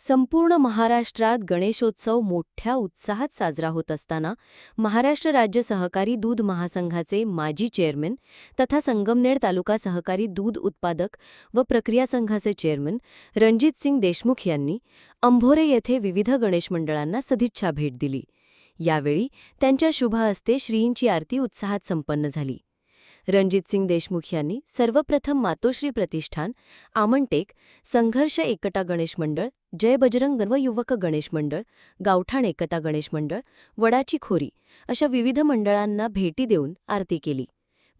संपूर्ण महाराष्ट्रात गणेशोत्सव मोठ्या उत्साहात साजरा होत असताना महाराष्ट्र राज्य सहकारी दूध महासंघाचे माजी चेअरमन तथा संगमनेर तालुका सहकारी दूध उत्पादक व प्रक्रिया संघाचे चेअरमन रणजित सिंग देशमुख यांनी अंभोरे येथे विविध गणेश मंडळांना सदिच्छा भेट दिली. यावेळी त्यांच्या शुभ हस्ते श्रींची आरती उत्साहात संपन्न झाली. रणजितसिंग देशमुख यांनी सर्वप्रथम मातोश्री प्रतिष्ठान आमंटेक संघर्ष एकता गणेश मंडळ जय बजरंग नवयुवक गणेश मंडळ गावठाण एकता गणेश मंडळ वडाची खोरी अशा विविध मंडळांना भेटी देऊन आरती केली.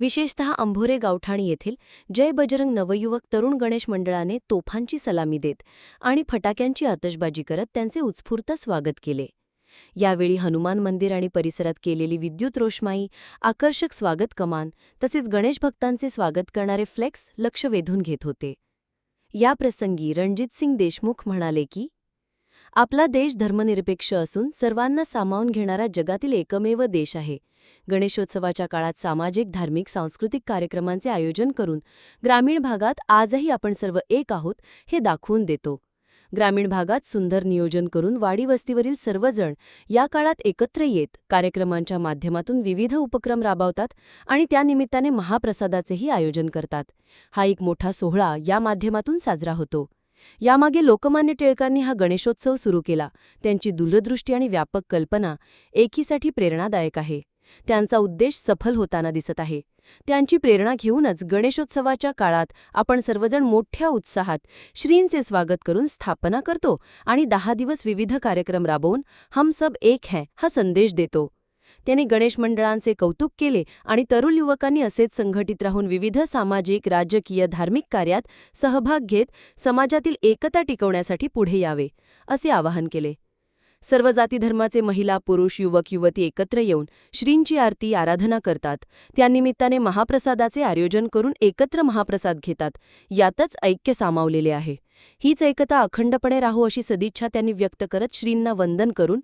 विशेषतः अंभोरे गावठाण येथील जय बजरंग नवयुवक तरुण गणेश मंडळाने तोफांची सलामी देत आणि फटाक्यांची आतषबाजी करत त्यांचे उत्स्फूर्त स्वागत केले. यावेळी हनुमान मंदिर आणि परिसरात केलेली विद्युत रोषमाई आकर्षक स्वागत कमान तसेच गणेश भक्तांचे स्वागत करणारे फ्लेक्स लक्ष वेधून घेत होते. या प्रसंगी रणजितसिंग देशमुख म्हणाले की आपला देश धर्मनिरपेक्ष असून सर्वांना सामावून घेणारा जगातील एकमेव देश आहे. गणेशोत्सवाच्या काळात सामाजिक धार्मिक सांस्कृतिक कार्यक्रमांचे आयोजन करून ग्रामीण भागात आजही आपण सर्व एक आहोत हे दाखवून देतो. ग्रामीण भागात सुंदर नियोजन करून वाडी वस्तीवरील सर्वजण या काळात एकत्र येत कार्यक्रमांच्या माध्यमातून विविध उपक्रम राबवतात आणि त्यानिमित्ताने महाप्रसादाचेही आयोजन करतात. हा एक मोठा सोहळा या माध्यमातून साजरा होतो. यामागे लोकमान्य टिळकांनी हा गणेशोत्सव सुरू केला. त्यांची दूरदृष्टी आणि व्यापक कल्पना एकीसाठी प्रेरणादायक आहे. त्यांचा उद्देश सफल होताना दिसत आहे. त्यांची प्रेरणा घेऊनच गणेशोत्सवाच्या काळात आपण सर्वजण मोठ्या उत्साहात श्रींचे स्वागत करून स्थापना करतो आणि दहा दिवस विविध कार्यक्रम राबवून हम सब एक है हा संदेश देतो. त्यांनी गणेश मंडळांचे कौतुक केले आणि तरुण युवकांनी असेच संघटित राहून विविध सामाजिक राजकीय धार्मिक कार्यात सहभाग घेत समाजातील एकता टिकवण्यासाठी पुढे यावे असे आवाहन केले. सर्व जाती धर्माचे महिला पुरुष युवक युवती एकत्र येऊन श्रींची आरती आराधना करतात. त्यानिमित्ताने महाप्रसादाचे आयोजन करून एकत्र महाप्रसाद घेतात. यातच ऐक्य सामावलेले आहे. हीच एकता अखंडपणे राहू अशी सदिच्छा त्यांनी व्यक्त करत श्रींना वंदन करून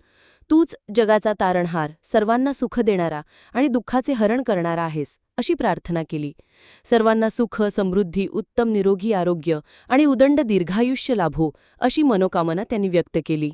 तूच जगाचा तारणहार सर्वांना सुख देणारा आणि दुःखाचे हरण करणारा आहेस अशी प्रार्थना केली. सर्वांना सुख समृद्धी उत्तम निरोगी आरोग्य आणि उदंड दीर्घायुष्य लाभो अशी मनोकामना त्यांनी व्यक्त केली.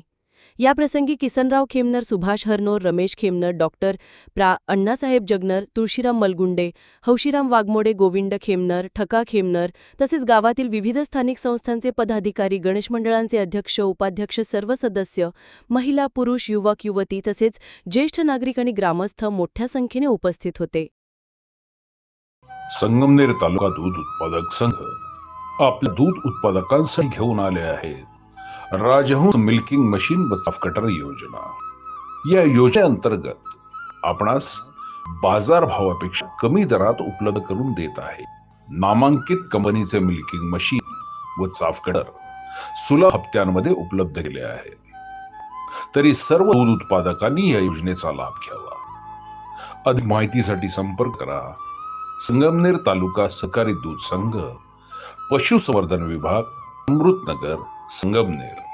याप्रसंगी किसनराव खेमनर सुभाष हरनोर रमेश खेमनर डॉक्टर प्रा अण्णासाहेब जगनर तुळशीराम मलगुंडे हौशीराम वाघमोडे गोविंद खेमनर ठका खेमनर तसेच गावातील विविध स्थानिक संस्थांचे पदाधिकारी गणेश मंडळांचे अध्यक्ष उपाध्यक्ष सर्व सदस्य महिला पुरुष युवक युवती तसेच ज्येष्ठ नागरिक आणि ग्रामस्थ मोठ्या संख्येने उपस्थित होते. संगमनेर तालुका दूध उत्पादक संघ आपल्या दूध उत्पादकांसाठी घेऊन आले आहेत. राजहंस मिल्किंग मशीन व कटर योजना. या योजनेअंतर्गत आपणास बाजार भावापेक्षा कमी दरात उपलब्ध करून देत आहे. नामांकित कंपनीचे मिल्किंग मशीन व चाफ कटर सुलभ हप्त्यांमध्ये उपलब्ध केले आहे. तरी सर्व दूध उत्पादकांनी या योजनेचा लाभ घ्यावा. अधिक माहितीसाठी संपर्क करा. संगमनेर तालुका सहकारी दूध संघ पशुसंवर्धन विभाग अमृतनगर संगमनेर